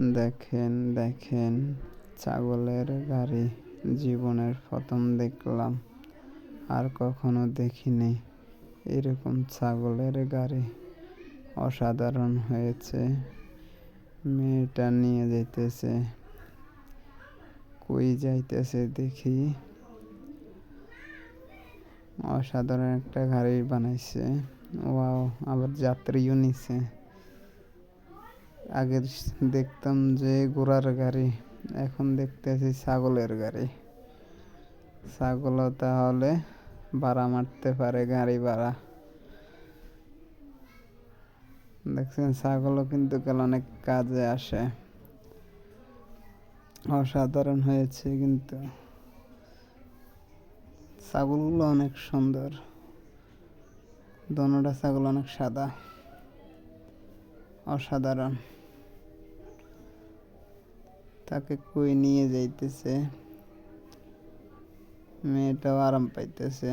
দেখেন দেখেন, ছাগলের গাড়ি, জীবনের প্রথম দেখলাম। আর কখনো দেখিনি। এরকম ছাগলের গাড়ি অসাধারণ হয়েছে। মেয়েটা নিয়ে যাইতেছে কই যাইতেছে দেখি। অসাধারণ একটা গাড়ি বানাইছে। ওয়াও, আবার যাত্রীও নিছে। আগে দেখতাম যে ঘোড়ার গাড়ি, এখন দেখতেছি ছাগলের গাড়ি। ছাগলও তাহলে ভাড়া মারতে পারে গাড়ি ভাড়া। দেখছেন, ছাগলও কিন্তু কাল অনেক কাজে আসে। অসাধারণ হয়েছে কিন্তু। ছাগলগুলো অনেক সুন্দর। দোনোটা ছাগল অনেক সাদা। অসাধারণ। তাকে কই নিয়ে যাইতেছে? মেয়েটাও আরাম পাইতেছে।